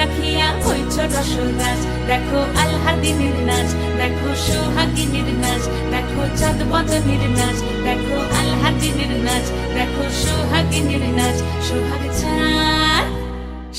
রাখিয়া হইছ রসরাজ। দেখো আল্লাদিনের নাচ, দেখো সোহাগিনীর নাচ, দেখো চাঁদ বদনের নাচ, দেখো আল্লাদিনের নাচ, দেখো সোহাগিনীর নাচ।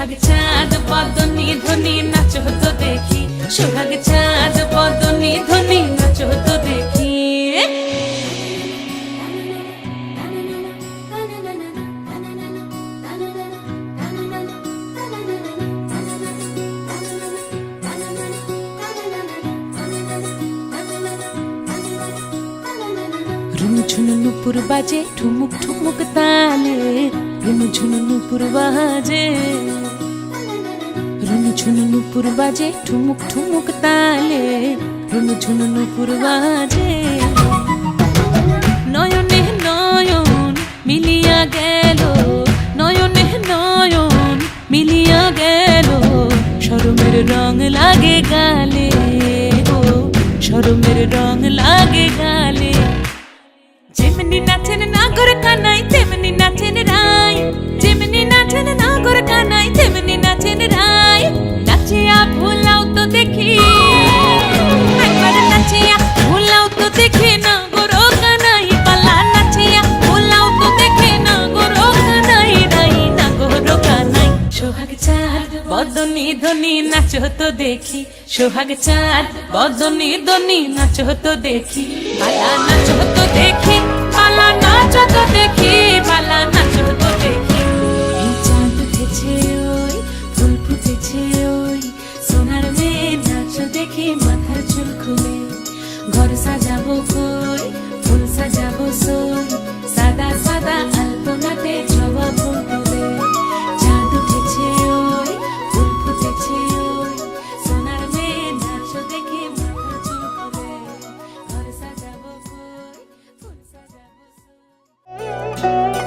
সোহাগ চাঁদ পদনি ধ্বনি, নাচ হতো দেখি। সোহাগ চাঁদ পদনি ধ্বনি, নাচ হতো দেখি। ঝুনু নুপুর বাজে, ঠুমুক ঠুমুক তালে। ঝুনু নুপুর বাজে। রুনু ঝুনু নুপুর বাজে, ঠুমুক ঠুমুক তালে। রুনু ঝুনু নুপুর বাজে। নয়নে নয়ন মিলিয়া গেল, নয়নে নয়ন মিলিয়া গেল। শরমের রং লাগে গালে, ও শরমের রং লাগে গালে। যেমনি নাচেন নাগর কানাই তেমনি নাচেন বদনি ধনি নাচ তো দেখি, সোহাগ চাঁদ, বদনি ধনি নাচ তো দেখি পালা নাচ তো দেখি পালা নাচ তো দেখি পালা নাচ তো দেখি। এই চাঁদ উঠেছে ওই, ফুল ফুটেছে ওই, সোনার মেয়ে নাচ দেখি মাথার চুল খুলে, ঘর সাজাবো কই, ফুল সাজাবো ঘর সাজাবো